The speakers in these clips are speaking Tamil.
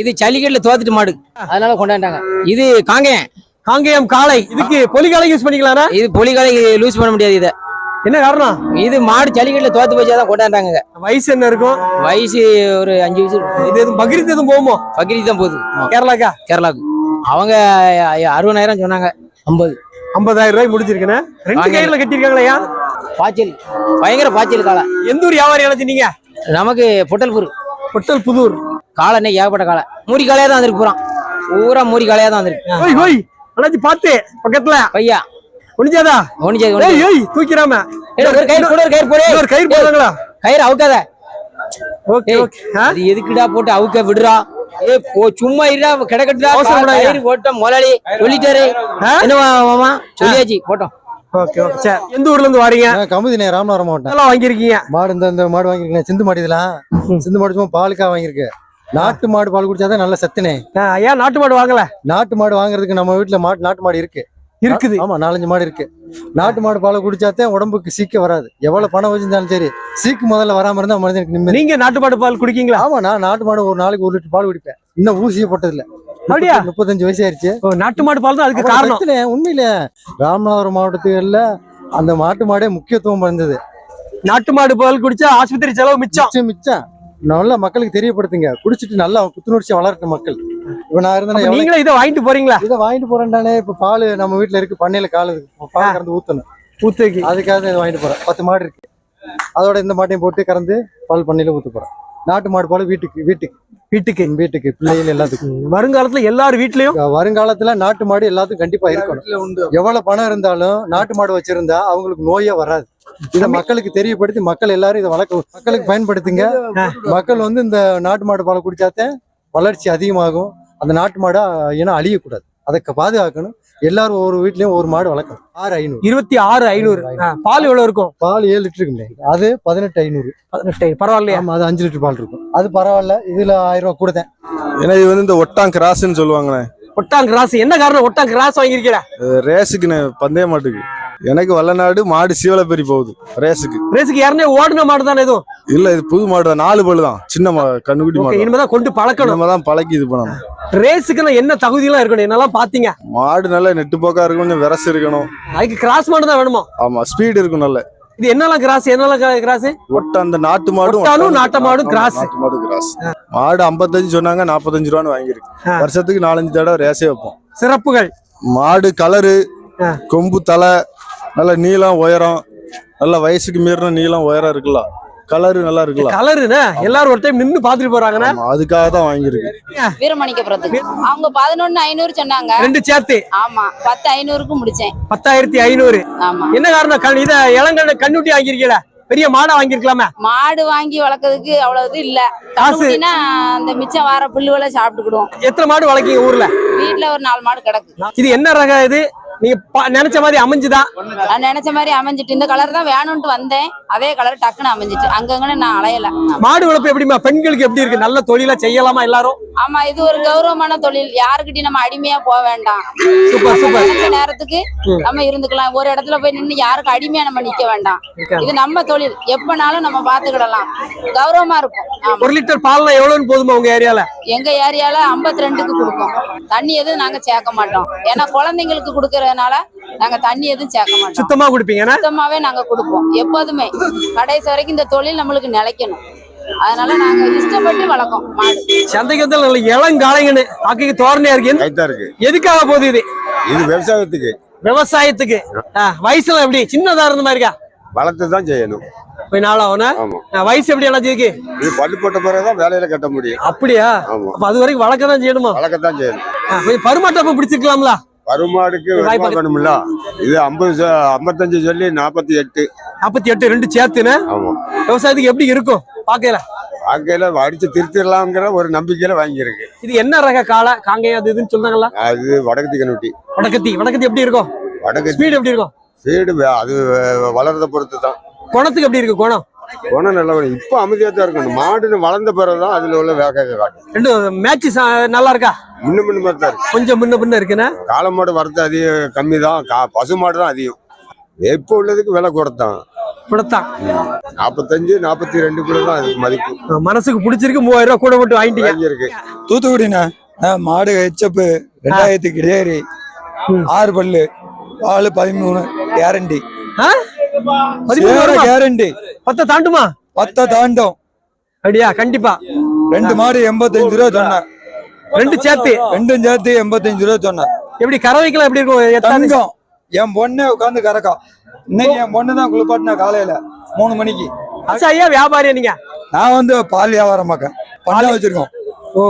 இது ஜல்லிக்கட்டுல தோத்துட்டு மாடு. அதனால கொண்டாண்டாங்க. இது காங்கேயம். காங்கேயம் காளை. இதுக்கு பொலிகாலை யூஸ் பண்ணிக்கலாம்னா இது பொலிகளை லூஸ் பண்ண முடியாது இத. என்ன காரணம்? இது மாடு ஜல்லிக்கட்டுல தோத்து போச்சாதான் கொண்டாண்டாங்க வயசு என்ன இருக்கும்? வயசு ஒரு அஞ்சு வயசு. இது எதுவும் பக்ரீத் எதுவும் போகுமோ? பக்ரீத் தான் போகுது. கேரளாக்கா? கேரளாவுக்கு அவங்க அறுபதாயிரம் சொன்னாங்க. ஐம்பது. ஐம்பதாயிரம் ரூபாய் முடிச்சிருக்கேன். ரெண்டு வாங்க. கையில கட்டிருக்காங்களையா பாய்ச்சல் பயங்கர பாய்ச்சல் காலை எந்த ஊர் வியாபாரி அழைச்சினீங்க நமக்கு பொட்டல்பூர். பொட்டல் புதூர் காலை இன்னைக்கு ஏகப்பட்ட காலை. மூடி காலையா தான் வந்திருக்கு பூரா. பூரா மூடி காலையா தான் வந்திருக்கு. ஓய் ஓய் அண்ணாச்சி பாத்து பக்கத்துல. பையா. முடிஞ்சாதா ஒனிச்சது ஏய் ஏய் தூக்கிராம ஒரு கயிறு கூட ஒரு கயிறு போடு. ஒரு கயிறு போடுறாங்களா கயிறு அவுக்காத. ஓகே ஏய், ஓகே? அது எதுக்குடா போட்டு அவுக்க விடுறா? ஏ போ சும்மா இருடா அவசரப்படாத. கயிறு போட்டோம் முதலாளி சொல்லிட்டாரு. ஆ? என்ன மாமா? சொல்லியாச்சு போட்டோம். Okay okay. சரி எந்த ஊர்ல இருந்து வாரீங்க? கமுதினே ராமநாதபுரம் மாவட்டம். இதெல்லாம் வாங்கியிருக்கீங்க. மாடு இந்த இந்த மாடு வாங்கியிருக்கேன். சிந்து மாடு இதெல்லாம். சிந்து மாடு சும்மா பாலுக்காக வாங்கியிருக்கு. நாட்டு மாடு பால் குடிச்சாதான் நல்ல சத்துனே. ஏன் நாட்டு மாடு வாங்கல? நாட்டு மாடு வாங்குறதுக்கு நம்ம வீட்டுல மாட்டு நாட்டு மாடு இருக்கு. இருக்குது. ஆமா நாலஞ்சு மாடு இருக்கு. நாட்டு மாடு பால் குடிச்சாதான் உடம்புக்கு சீக்க வராது. எவ்வளவு பணம் வச்சிருந்தாலும் சரி சீக்கு முதல்ல வராம இருந்தா மனிதனுக்கு நிம்மதி. நீங்க நாட்டு மாடு பால் குடிக்கீங்களா? ஆமா நான் நாட்டு மாடு ஒரு நாளைக்கு ஒரு லிட்டர் பால் குடிப்பேன். இன்னும் ஊசியே போட்டது இல்ல அப்படியா? முப்பத்தஞ்சு வயசு ஆயிருச்சு நாட்டு மாடு பால் தான் அதுக்கு காரணம். உண்மையில. ராமநாதபுரம் மாவட்டத்துகள்ல அந்த மாட்டு மாடே முக்கியத்துவம் இருந்தது நாட்டு மாடு பால் குடிச்சா ஆஸ்பத்திரி செலவு மிச்சம் மிச்சம். நல்லா மக்களுக்கு தெரியப்படுத்துங்க. குடிச்சிட்டு நல்லா புத்துணர்ச்சியா வளரட்டும் மக்கள். இப்ப நான் இருந்தேன்னா நீங்களே இதை வாங்கிட்டு போறீங்களா? இதை வாங்கிட்டு போறேன்டானே இப்ப பால் நம்ம வீட்டுல இருக்கு பண்ணையில கால் பால் கறந்து ஊத்தணும். ஊத்துக்கு. அதுக்காக தான் இதை வாங்கிட்டு போறேன். பத்து மாடு இருக்கு. அதோட இந்த மாட்டையும் போட்டு கறந்து பால் பண்ணையில ஊத்த போறேன். நாட்டு மாடு பால் வீட்டுக்கு வீட்டுக்கு வீட்டுக்கு வீட்டுக்கு பிள்ளைகள் எல்லாத்துக்கும். வருங்காலத்துல எல்லார் வீட்லயும்? வருங்காலத்துல நாட்டு மாடு எல்லாத்துக்கும் கண்டிப்பா இருக்கணும். எவ்வளவு பணம் இருந்தாலும் நாட்டு மாடு வச்சிருந்தா அவங்களுக்கு நோயே வராது. இதை மக்களுக்கு தெரியப்படுத்தி மக்கள் எல்லாரும் இதை வளர்க்க மக்களுக்கு பயன்படுத்துங்க. மக்கள் வந்து இந்த நாட்டு மாடு பால் குடிச்சாத்தே வளர்ச்சி அதிகமாகும். அந்த நாட்டு மாடை இனம் அழியக்கூடாது. அதை பாதுகாக்கணும். எல்லாரும் ஒவ்வொரு வீட்லயும் ஒரு மாடு வளர்க்கணும். ஆறு ஐநூறு. இருபத்தி ஆறு ஐநூறு. பால் எவ்வளவு இருக்கும்? பால் ஏழு லிட்டருக்கு முடியாது அது பதினெட்டு ஐநூறு. பதினெட்டு பரவாயில்லையா. ஆமா அது அஞ்சு லிட்டர் பால் இருக்கும். அது பரவாயில்ல. இதுல ஆயிரம் ரூபாய் கூட தான் ஏன்னா இது வந்து இந்த ஒட்டாங் கிராஸ்ன்னு சொல்லுவாங்கண்ணே ஒட்டாங் கிராஸ். என்ன காரணம்? ஒட்டாங் கிராஸ் வாங்கியிருக்கீங்க இது ரேஸுக்குண்ணே பந்தய மாட்டுக்கு. எனக்கு வல்லநாடு மாடு சீவலப்பெரி போகுது. ரேஸுக்கு. ரேஸுக்கு யாருனே ஓடுன மாடு தானே எதுவும் இல்ல இது புது மாடு தான் நாலு பல்லு தான். சின்ன மா கண்ணுக்குட்டி மாடு தான். இனிமேதான் கொண்டு பழக்கணும். நம்ம தான் பழக்கி இது பண்ணணும். ரேஸுக்கு என்ன தகுதி எல்லாம் இருக்கணும்? என்னெல்லாம் பாத்தீங்க மாடு நல்லா நெட்டு போக்கா இருக்கணும் கொஞ்சம் விரசு இருக்கணும். அதுக்கு கிராஸ் மாடு தான் வேணுமா? ஆமா ஸ்பீடு இருக்கும் நல்ல. இது என்னெல்லாம் கிராஸ்? என்னெல்லாம் கிராஸ்? ஒட்ட அந்த நாட்டு மாடும் நாட்டு மாடும். நாட்டு மாடு கிராஸ். மாடு ஐம்பத்தஞ்சு சொன்னாங்க நாற்பத்தஞ்சு ரூபான்னு வாங்கியிருக்கு. ஆ. வருஷத்துக்கு நாலஞ்சு தடவை ரேஸே வைப்போம். சிறப்புகள். மாடு கலரு. கொம்பு தலை நல்ல நீளம் உயரம் நல்ல வயசுக்கு மீறின நீளம் உயரம் இருக்குல்ல. கலரு நல்லா இருக்குல்ல? கலருண்ணே எல்லாரும் ஒரு டைம் நின்னு பாத்துட்டு போறாங்கண்ணே? ஆமா, அதுக்காக தான் வாங்கியிருக்கு. வீரமணிக்கப்புறத்துக்கு அவங்க பதினொன்னு ஐநூறு சொன்னாங்க. ரெண்டு சேர்த்து. ஆமா பத்து ஐநூறுக்கு முடிச்சேன். பத்தாயிரத்தி ஐநூறு. ஆமா. என்ன காரணம்? கண்- இத இளங்கண்ண கண்ணுட்டி வாங்கியிருக்கீல பெரிய மாடா வாங்கியிருக்கலாமே? மாடு வாங்கி வளர்க்கறதுக்கு அவ்வளவு இது இல்ல. காசு. அந்த மிச்சம் வார புல்லுகளை சாப்பிட்டுக்கிடுவோம். எத்தனை மாடு வளர்க்கீங்க ஊர்ல? வீட்டுல ஒரு நாலு மாடு கிடக்கு. இது என்ன ரகம் இது? நீங்க நினைச்ச மாதிரி அமைஞ்சுதா? நான் நினைச்ச மாதிரி அமைஞ்சிட்டு இந்த கலர் தான் வேணும்ட்டு வந்தேன். அதே கலர் டக்குன்னு அமைஞ்சிட்டு. அங்கங்கன்னு நான் அலையல. மாடு வளர்ப்பு எப்படிமா பெண்களுக்கு எப்படி இருக்கு? நல்ல தொழிலா செய்யலாமா எல்லாரும்? ஆமா இது ஒரு கௌரவமான தொழில். யாருக்கிட்டையும் நம்ம அடிமையா போக வேண்டாம். Super super. நினைச்ச நேரத்துக்கு நம்ம இருந்துக்கலாம். ஒரு இடத்துல போய் நின்னு யாருக்கு அடிமையா நம்ம நிக்க வேண்டாம். இது நம்ம தொழில். எப்பனாலும் நம்ம பாத்துக்கிடலாம் கௌரவமா இருக்கும். ஒரு லிட்டர் பால்லாம் எவ்வளவுன்னு போதுமா உங்க ஏரியால? எங்க ஏரியால 52 ரெண்டுக்கு கொடுப்போம் தண்ணி எதுவும் நாங்க சேர்க்க மாட்டோம். ஏன்னா குழந்தைங்களுக்கு கொடுக்கறதுனால நாங்க தண்ணி எதுவும் சேர்க்க மாட்டோம். சுத்தமா குடிப்பீங்கன்னா சுத்தமாவே நாங்க கொடுப்போம். எப்போதுமே. கடைசி வரைக்கும் இந்த தொழில் நம்மளுக்கு நிலைக்கணும். அதனால நாங்க இஷ்டப்பட்டு வளர்க்கோம் மாடு. சந்தைக்கு வந்து நல்ல இளங்காளைங்கன்னு பாக்க தோரணையா இருக்கு. எதுக்காக போகுது இது? இது விவசாயத்துக்கு. விவசாயத்துக்கு. வயசுல எப்படி? சின்னதா இருந்த மாதிரி இருக்கா வளர்த்து தான் செய்யணும். கொஞ்ச நாள் ஆகுனா ஆமா. வயசு எப்படி எல்லாம் இருக்கு? இது பல்லு போட்ட பிறகுதான் வேலையில கட்ட முடியும். அப்படியா? அது வரைக்கும் வளர்க்க தான் செய்யணுமா? வளர்க்கத்தான் செய்யணும். கொஞ்சம் பருமாட்டப்ப பிடிச்சிருக்கலாம்ல வருமாடுக்கு வாய்ப்பு- வேணும்ல? இது ஐம்பது ஐம்பத்தஞ்சு சொல்லி நாற்பத்தி எட்டு. நாற்பத்தி எட்டு ரெண்டு சேர்த்துன்னு விவசாயத்துக்கு எப்படி இருக்கும்? பாக்கல வாழ்க்கையில அடிச்சு திருத்திடலாம்ங்கிற ஒரு நம்பிக்கையில வாங்கியிருக்கு. இது என்ன ரக காளை? காங்கேயம் அது இதுன்னு சொன்னாங்களா அது வடக்கு கண்ணுட்டி. வடக்கத்தி. வடக்கத்தி எப்படி இருக்கும்? வடக்கு ஸ்பீடு எப்படி இருக்கும்? சீடு அது வளர்றத பொறுத்து தான் குணத்துக்கு எப்படி இருக்கு? குணம்? குணம் நல்லா வரும். இப்போ அமைதியா தான் இருக்கணும். மாடுன்னு வளர்ந்த பிறகுதான் அதுல உள்ள வேக காட்டும். ரெண்டு மேட்ச் நல்லா இருக்கா? முன்ன முன்ன மாதிரி தான் இருக்கு. கொஞ்சம் முன்ன பின்ன இருக்குன்னா காளை மாடு வரத்து அதிகம் கம்மி தான். கா பசு மாடு தான் அதிகம். இப்போ உள்ளதுக்கு விலை குறைத்தான். இப்படித்தான் நாற்பத்தஞ்சு நாற்பத்தி ரெண்டுக்குள்ள தான் அதுக்கு மதிப்பு. மனசுக்கு பிடிச்சிருக்கு மூவாயிரம் ரூபாய் கூட போட்டு வாங்கிட்டீங்க. வாங்கியிருக்கு. தூத்துக்குடிண்ணா ஆ, மாடு ஹெச்சப்பு ரெண்டாயிரத்து கிடேரி ஆறு பல்லு பால் பதிமூணு கேரண்டி ஆ? பதிமூணு? கேரண்டி பத்தை தாண்டுமா? பத்தை தாண்டும். அப்படியா கண்டிப்பா. ரெண்டு மாடு எண்பத்தஞ்சு ரூபா சொன்னேன் ரெண்டு சேர்த்து. ரெண்டும் சேர்த்து எண்பத்தஞ்சு ரூபா சொன்னேன் எப்படி கறவைக்கெல்லாம் எப்படி இருக்கும்? தங்கம். என் பொண்ணே உட்காந்து கறக்கா. இன்னைக்கு என் பொண்ணு தான் குளிப்பாட்டினா காலையில மூணு மணிக்கு. ஐயா வியாபாரியா நீங்க? நான் வந்து பால் வியாபாரம் பார்க்கேன் பண்ண வச்சிருக்கோம். ஓ.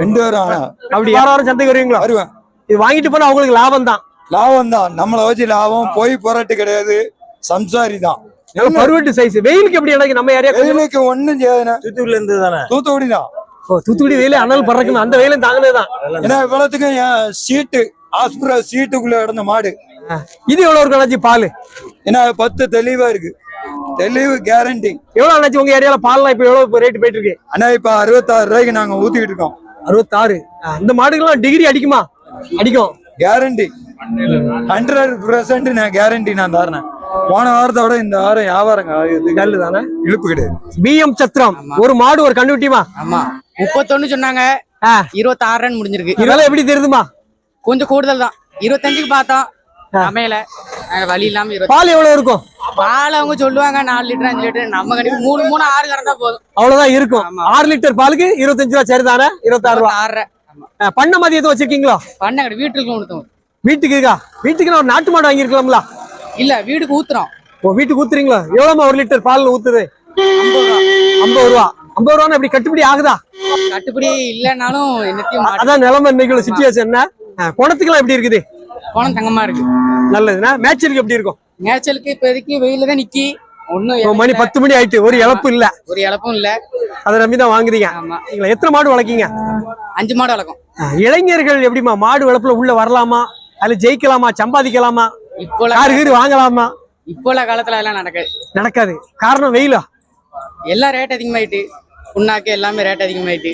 ரெண்டு பேரும் அப்படி வாரம் சந்தைக்கு வருவீங்களா? வருவேன். இது வாங்கிட்டு போனா உங்களுக்கு லாபம் தான். லாபம் தான். நம்மளை வச்சு லாபம். போய் புரட்டு கிடையாது. சம்சாரி தான். பருவட்டு சைஸ் வெயிலுக்கு எப்படி எனக்கு நம்ம ஏரியா வெயிலுக்கு ஒண்ணும் செய்யாதுண்ணே. தூத்துக்குடியில இருந்து தானே தூத்துக்குடி தான் தூத்துக்குடி வெயில அனல் பறக்கணும் அந்த வெயிலும் தாங்கினதுதான். ஏன்னா இவ்வளவுத்துக்கும் என் சீட்டு ஆஸ்புரா சீட்டுக்குள்ள கிடந்த மாடு. இது எவ்வளவு இருக்கும் அண்ணாச்சி பால்? ஏன்னா பத்து தெளிவா இருக்கு. தெளிவு கேரண்டி எவ்வளவு அண்ணாச்சி உங்க ஏரியால பால்லாம் இப்ப எவ்வளவு ரேட் போயிட்டு இருக்கு? ஆனா இப்ப அறுபத்தாறு ரூபாய்க்கு நாங்க ஊத்திக்கிட்டு இருக்கோம். அறுபத்தாறு. இந்த மாடுகள்லாம் டிகிரி அடிக்குமா? அடிக்கும். கேரண்டி ஹண்ட்ரட் பர்சன்ட் நான் கேரண்டி நான் தரேன். போன வாரத்தோட இந்த வாரம் வியாபாரம் ஆகுது. நல்லு தானே இழுப்பு கிடையாது. பிஎம் சத்திரம். ஒரு மாடு ஒரு கண்டுட்டியுமா ஆமா. முப்பத்தொன்னு சொன்னாங்க. ஆ. இருபத்தாறு ரன் முடிஞ்சிருக்கு. இதெல்லாம் எப்படி தெரியுதுமா? கொஞ்சம் கூடுதல் தான். இருபத்தஞ்சுக்கு பார்த்தோம். அமையல. வழி இல்லாம இருபத்தி பால் எவ்வளவு இருக்கும்? பால் அவங்க சொல்லுவாங்க நாலு லிட்டர் அஞ்சு லிட்டர். நம்ம கண்டிப்பா மூணு மூணு ஆறு கறந்தா போதும். அவ்வளவுதான் இருக்கும். ஆறு லிட்டர் பாலுக்கு இருபத்தஞ்சு ரூபா சரிதானே? இருபத்தாறு ரூபா. ஆறரை ஆ, பண்ண மாதிரி எதுவும் வச்சிருக்கீங்களா? பண்ண வீட்டுக்கு வீட்டுக்கு இருக்கா? வீட்டுக்கு நான் ஒரு நாட்டு மாடு வாங்கியிருக்கலாம்ல. இல்ல வீட்டுக்கு ஊத்துறோம். ஓ வீட்டுக்கு ஊத்துறீங்களா? எவ்வளவுமா ஒரு லிட்டர் பால் ஊத்துது? ஐம்பது ரூபா. ஐம்பது ரூபா. எப்படி கட்டுப்படி ஆகுதா? கட்டுப்படி இல்லைன்னாலும் என்னத்தையும் அதான் நிலைமை இன்னைக்கு சுச்சுவேஷன் என்ன? ஆ, குணத்துக்கெல்லாம் எப்படி இருக்குது? பணம் தங்கமா இருக்கு. நல்லதுன்னா மேட்சருக்கு எப்படி இருக்கும்? மேய்ச்சலுக்கு இப்போதைக்கு வெயில தான் நிக்கி. ஒன்னும் மணி பத்து மணி ஆயிட்டு ஒரு இழப்பு இல்ல. ஒரு இழப்பும் இல்ல. அதை நம்பி தான் வாங்குறீங்க. நீங்களா எத்தனை மாடு வளர்க்கீங்க? அஞ்சு மாடு வளர்க்கும். இளைஞர்கள் எப்படிமா மாடு வளர்ப்புல உள்ள வரலாமா? அதுல ஜெயிக்கலாமா சம்பாதிக்கலாமா? இப்போ கார் கீடு வாங்கலாமா? இப்போ உள்ள காலத்துல எல்லாம் நடக்காது. நடக்காது. காரணம் வெயிலா? எல்லாம் ரேட் அதிகமாயிட்டு புண்ணாக்கு எல்லாமே ரேட் அதிகமாயிட்டு.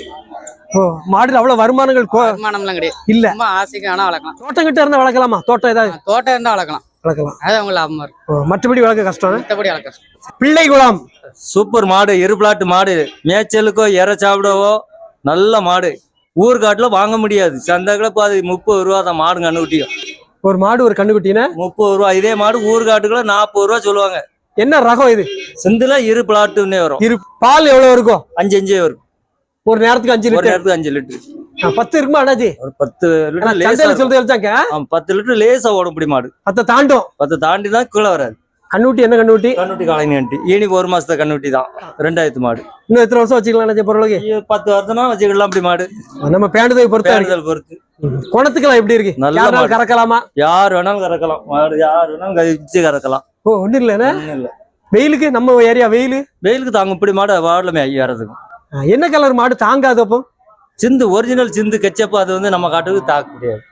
ஓ மாடுல அவ்வளவு வருமானங்கள் கோ- வருமானம்லாம் கிடையாது. இல்ல. ரொம்ப ஆசைக்கு ஆனா வளர்க்கலாம். தோட்டம் கிட்ட இருந்தா வளர்க்கலாமா? தோட்டம் ஏதாவது? தோட்டம் இருந்தா வளர்க்கலாம். வளர்க்கலாம். அது அவங்க லாபமா இருக்கும் ஓ, மற்றபடி வளர்க்க கஷ்டம் மத்தபடி வளர்க்கலாம் பிள்ளை குளம். சூப்பர் மாடு இருபிளாட்டு மாடு. மேய்ச்சலுக்கோ இறை சாப்பிடவோ நல்ல மாடு. ஊர்காட்டுல வாங்க முடியாது. சந்தைகளை பாதி முப்பது ரூபா தான் மாடு கண்ணுக்குட்டியும் ஒரு மாடு ஒரு கண்ணுக்குட்டினா? முப்பது ரூபா. இதே மாடு ஊர்காட்டுக்குள்ள நாற்பது ரூபா சொல்லுவாங்க. என்ன ரகம் இது? சிந்துல இரு பிளாட்டுன்னே வரும். இரு பால் எவ்வளவு இருக்கும்? அஞ்சு அஞ்சு வரும். ஒரு நேரத்துக்கு அஞ்சு லிட்டர். நேரத்துக்கு அஞ்சு லிட்டர். பத்து இருக்குமா ஒரு பத்து லிட்டர் லேசா ஆமா, பத்து லிட்டர் லேசா ஓடும் இப்படி மாடு. பத்தை தாண்டும். பத்து தாண்டி தான் கீழே வராது. கண்ணுக்குட்டி என்ன கண்ணுக்குட்டி? கண்ணுட்டி காலைனி கண்டி ஈனிக்கு ஒரு மாசத்த கண்ணுட்டி தான். ரெண்டாயிரத்து மாடு. இன்னும் எத்தனை வருஷம் வச்சுக்கலாம் பொருளுக்கு பத்து வருஷம்னா வச்சுக்கலாம் அப்படி மாடு. நம்ம பேண்டதை பொறுத்த பொறுத்து. குணத்துக்கெல்லாம் எப்படி இருக்கு? நல்ல. கறக்கலாமா? யார் வேணாலும் கறக்கலாம். யார் வேணாலும் கழிச்சு கறக்கலாம். ஓ ஒண்ணு இல்ல வெயிலுக்கு நம்ம ஏரியா வெயிலு? வெயிலுக்கு தாங்க இப்படி மாடு வாடல ஏறதுக்கும் ஆ, என்ன கலர் மாடு? தாங்காது அப்போ? சிந்து ஒரிஜினல் சிந்து கெச்சப்பு அது வந்து நம்ம காட்டுக்கு தாக்க முடியாது.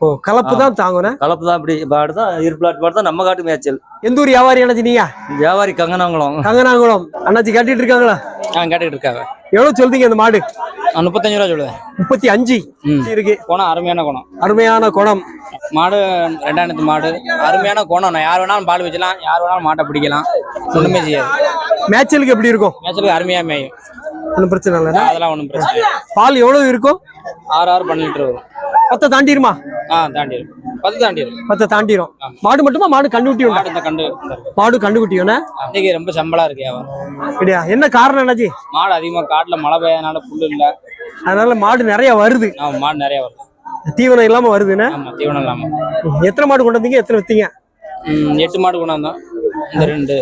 ஓ கலப்பு தான் தாங்கணும் கலப்பு தான் இப்படி மாடு தான் இருப்பிளாட்டு மாடு தான் நம்ம காட்டு மேய்ச்சல். எந்த ஊர் வியாபாரி அண்ணாச்சி நீங்க வியாபாரி கங்கனாங்குளம். கங்கனாங்குளம். அண்ணாச்சி கட்டிட்டு இருக்காங்களா? ஆ கேட்டுக்கிட்டு இருக்காங்க. எவ்வளவு சொல்றீங்க அந்த மாடு? முப்பத்தஞ்சு ரூபா சொல்லுவேன். முப்பத்தி அஞ்சு. இருக்கு. குணம் அருமையான குணம். அருமையான குணம். மாடு ரெண்டாயிரத்து மாடு. அருமையான குணம். நான் யார் வேணாலும் பால் வச்சலாம் யார் வேணாலும் மாட்டை பிடிக்கலாம். ஒண்ணுமே செய்யாது. மேட்சலுக்கு எப்படி இருக்கும்? மேட்சலுக்கு அருமையா மேயும். ஒன்றும் பிரச்சனை இல்லை அதெல்லாம் ஒன்றும் பிரச்சனை பால் எவ்வளவு இருக்கும்? ஆறு ஆறு பண்ணி லிட்டர் வரும். பத்தை தாண்டிருமா? ஆ தாண்டி இருக்கும் பத்து தாண்டி இருக்கும் பத்தை தாண்டிரும். ஆமா. மாடு மட்டுமா? மாடு கண்டுக்குட்டி உண்டா? மாடு இந்த கண்டு. மாடு கண்டுக்குட்டி உண்டா இன்னைக்கு ரொம்ப சம்பளா இருக்கு அப்படியா? என்ன காரணம் என்னாச்சு? மாடு அதிகமா காட்டுல மழை பெய்யறதுனால புல்லு இல்ல. அதனால மாடு நிறைய வருது. ஆமா மாடு நிறைய வரும் தீவனம் இல்லாம வருதுன்னு ஆமா தீவனம் இல்லாம. எத்தனை மாடு கொண்டு வந்தீங்க? எத்தனை வித்தீங்க? எட்டு மாடு கொண்டாந்தோம் இந்த ரெண்டு.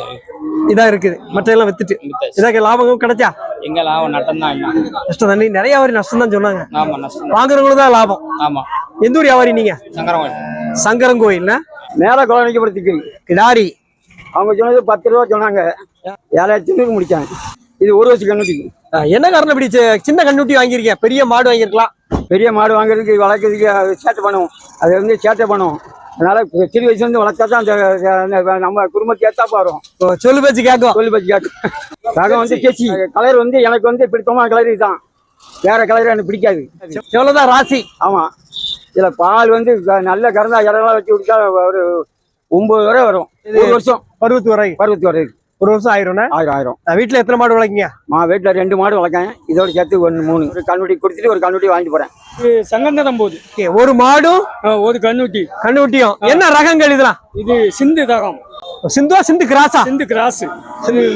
இதா இருக்குது. மற்ற எல்லாம் வித்துட்டு. இதாக்க லாபம் கிடைச்சா? எங்க லாபம் நட்டம் தான் என்ன நஷ்டம் தானே. நிறைய வியாபாரி நஷ்டம் தான் சொன்னாங்க. ஆமா நஷ்டம். தான். வாங்குறவங்களுக்கு தான் லாபம். ஆமா. எந்த ஊர் வியாபாரி நீங்க? சங்கரம் கோயில் சங்கரன் கோயில் மேல குழந்தைக்கு கிடாரி. அவங்க சொன்னது பத்து ரூபா சொன்னாங்க. ஏழாயிரத்தி முடிச்சாங்க. இது ஒரு வருஷம் கண்ணுட்டிக்கு என்ன காரணம் இப்படி சி- சின்ன கண்ணுட்டி வாங்கியிருக்கீங்க? பெரிய மாடு வாங்கியிருக்கலாம். பெரிய மாடு வாங்குறதுக்கு வளர்க்கறதுக்கு சேட்டை பண்ணும். அது வந்து சேட்டை பண்ணும். அதனால சிறு வயசுல இருந்து வளர்த்தா தான் அந்த நம்ம குடும்பத்துக்கு ஏத்தாப்பா வரும் சொல்லு பேச்சு கேட்கும். சொல்லி பச்சு கேட்டு ரகம் வந்து கேச்சி. கலர் வந்து எனக்கு வந்து பிடித்தமான கலர் இதுதான். வேற கலர் எனக்கு பிடிக்காது. எவ்வளவுதான் ராசி? ஆமா. இதுல பால் வந்து நல்ல கறந்தா இடம்லாம் வச்சு குடிச்சா ஒரு ஒன்பது வரை வரும். ஒரு வருஷம். பருவத்து வரை. பருவத்து வரை. ஒரு வருஷம் ஆயிரும்ண்ணே? ஆயிரம் ஆயிரம். நான் வீட்டுல எத்தனை மாடு வளர்க்கீங்க? மா வீட்டில் ரெண்டு மாடு வளர்க்கேன். இதோட சேர்த்து ஒன்று மூணு. ஒரு கண்ணுட்டி கொடுத்துட்டு ஒரு கண்ணுட்டி வாங்கிட்டு போறேன். சங்கந்தரம் போகுது ஒரு மாடும் ஒரு கண்ணுட்டி. கண்ணுட்டியும். என்ன ரகங்கள் இதெல்லாம்? இது சிந்து தகம். சிந்துவா சிந்து கிராஸா சிந்து கிராஸ்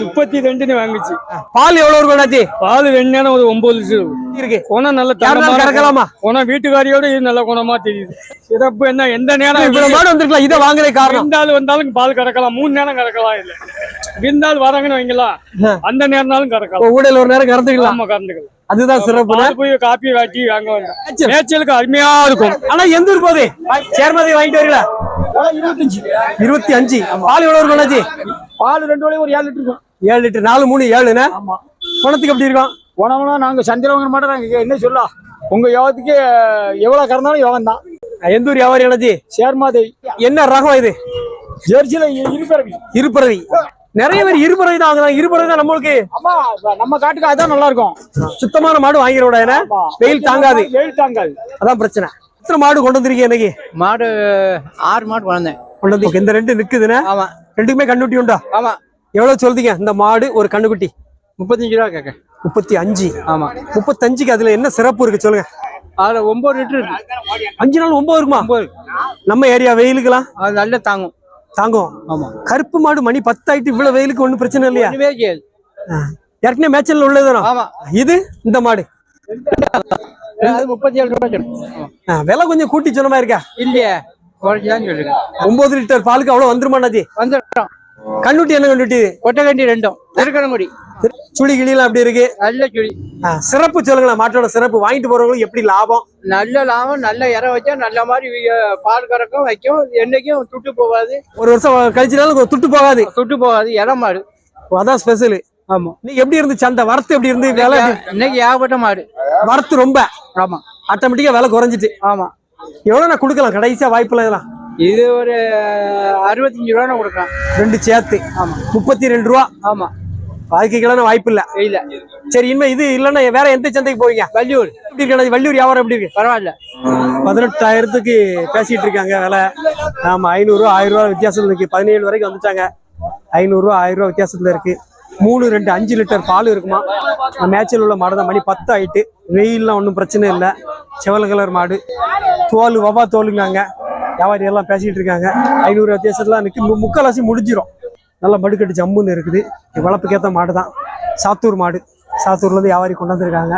முப்பத்தி ரெண்டுன்னு வாங்குச்சு. பால் எவ்வளவு இருக்கும் அண்ணாச்சி? பால் வெண்ணெய் ஒரு ஒன்பது லிட்டர். இருக்கு. குணம் நல்ல தரமான கறக்கலாமா? குணம். வீட்டுக்காரியோட இது நல்ல குணமா தெரியுது. சிறப்பு என்ன? எந்த நேரம் இவ்வளவு மாடு வந்திருக்கலாம். இதை வாங்குறதுக்கு காரணம். விருந்தாள் வந்தாலும் பால் கறக்கலாம். மூணு நேரம் கறக்கலாம் இல்ல. விருந்தாள் வராங்கன்னு வைங்களா? அந்த நேரம்னாலும் கறக்கலாம். ஊடையில ஒரு நேரம் கறந்துக்கலாம். ஆமா கறந்துக்கலாம். அதுதான் சிறப்பு போய் காப்பி வாட்டி வாங்க மேய்ச்சல். மேய்ச்சலுக்கு அருமையா இருக்கும். ஆனா எந்த ஊர் போகுது? சேர்மதி வாங்கிட்டு வரீங்களா? இருபத்தி அஞ்சு. பால் எவ்வளவு இருக்கும் அண்ணாச்சி? பால் ரெண்டு வரையும் ஒரு ஏழு லிட்டர் இருக்கும். ஏழு லிட்டர். நாலு மூணு ஏழுண்ணே குணத்துக்கு எப்படி இருக்கும்? உணவுனா நாங்க சந்திரவங்க மட்டும். நாங்க என்ன சொல்லலாம் உங்க யோகத்துக்கு எவ்வளவு கறந்தாலும் யோகம் தான். எந்த ஊர் வியாபாரி அண்ணாச்சி? சேர்மாதை. என்ன ரகம் இது? ஜெர்சில இருப்பிறவி இருபறவை நிறைய பேர் இருபறவை தான் வாங்குறாங்க இருபறவை தான் நம்மளுக்கு நம்ம காட்டுக்கு அதான் நல்லா இருக்கும் சுத்தமான மாடு வாங்கிட விட வெயில் தாங்காது. வெயில் தாங்காது. அதான் பிரச்சனை. எத்தனை மாடு கொண்டு வந்திருக்கீங்க இன்னைக்கு? மாடு ஆறு மாடு வளர்ந்தேன். கொண்டு வந்து இந்த ரெண்டு நிக்குதுண்ணே. ஆமா. ரெண்டுக்குமே கண்ணுட்டி உண்டா? ஆமா. எவ்வளவு சொல்றீங்க? இந்த மாடு ஒரு கண்ணுக்குட்டி. முப்பத்தஞ்சு ரூபா கேட்க. முப்பத்தி அஞ்சு. ஆமா. முப்பத்தஞ்சுக்கு அதுல என்ன சிறப்பு இருக்கு சொல்லுங்க. அதுல ஒன்பது லிட்டர் இருக்கு. அஞ்சு நாள் ஒன்பது இருக்குமா? நம்ம ஏரியா வெயிலுக்குலாம் அது நல்லா தாங்கும். தாங்கும். ஆமா. கருப்பு மாடு மணி பத்தாயிட்டு இவ்வளவு வெயிலுக்கு ஒண்ணும் பிரச்சனை இல்லையா? ஏற்கனவே மேய்ச்சல் உள்ளதுதானோ ஆமா. இது இந்த மாடு. முப்பத்தி ஏழு ரூபாய் விலை கொஞ்சம் கூட்டி சொன்ன மாதிரி இருக்கா? இல்லையே ஒன்பது லிட்டர் பாலுக்கு அவ்வளவு வந்துருமாண்ணாச்சி வந்துட்டோம் கண்ணுட்டி என்ன கண்ணுட்டி இது? கொட்டகண்டி ரெண்டும். திருக்கணங்குடி சுழி கிளியெல்லாம் அப்படி இருக்கு? நல்ல சுழி. சிறப்பு சொல்லுங்களேன் மாட்டோட சிறப்பு. வாங்கிட்டு போறவங்களுக்கு எப்படி லாபம்? நல்ல லாபம் நல்ல இற வச்சா நல்ல மாதிரி பால் கறக்கும் வைக்கும். என்னைக்கும் துட்டு போகாது. ஒரு வருஷம் கழிச்சுனாலும் துட்டு போகாது. துட்டு போகாது இடம் மாடு. அதான் ஸ்பெஷல் ஆமா. நீ எப்படி இருந்துச்சு அந்த வரத்து எப்படி இருந்து? இன்னைக்கு ஏகப்பட்ட மாடு. வரத்து ரொம்ப. ஆமா. ஆட்டோமேட்டிக்கா விலை குறைஞ்சிட்டு. ஆமா. எவ்வளவு நான் கொடுக்கலாம்? கடைசியா வாய்ப்புல இதெல்லாம். இது ஒரு அறுபத்தஞ்சு ரூபா கொடுக்கலாம். ரெண்டு சேர்த்து. ஆமா. முப்பத்தி ரெண்டு ரூபா. ஆமா. வாழ்க்கைக்கெல்லாம் வாய்ப்பு இல்ல. இல்ல சரி இனிமே இது இல்லன்னா வேற எந்த சந்தைக்கு போவீங்க? வள்ளியூர். எப்படி இருக்கு? வள்ளியூர் வியாபாரம் எப்படி இருக்கு? பரவாயில்ல. பதினெட்டாயிரத்துக்கு பேசிட்டு இருக்காங்க விலை. ஆமா ஐநூறு ஆயிரம் ரூபா வித்தியாசம் இருக்கு. பதினேழு வரைக்கும் வந்துட்டாங்க. ஐநூறு ரூபா ஆயிரம் ரூபா வித்தியாசத்துல இருக்கு. மூணு ரெண்டு அஞ்சு லிட்டர் பால் இருக்குமா? மேட்சில் உள்ள மாடு தான் மணி பத்து ஆயிட்டு. வெயில்லாம் ஒன்றும் பிரச்சனை இல்லை. செவல கலர் மாடு. தோல் வவா தோலுங்காங்க வியாபாரி எல்லாம் பேசிட்டு இருக்காங்க. ஐநூறு வித்தியாசத்துல நிற்கு மு- முக்கால்வாசி முடிஞ்சிரும். நல்லா மடுக்கட்டு ஜம்முன்னு இருக்குது. வளர்ப்புக்கேற்ற மாடு தான் சாத்தூர் மாடு. சாத்தூர்ல இருந்து வியாபாரி கொண்டு வந்திருக்காங்க.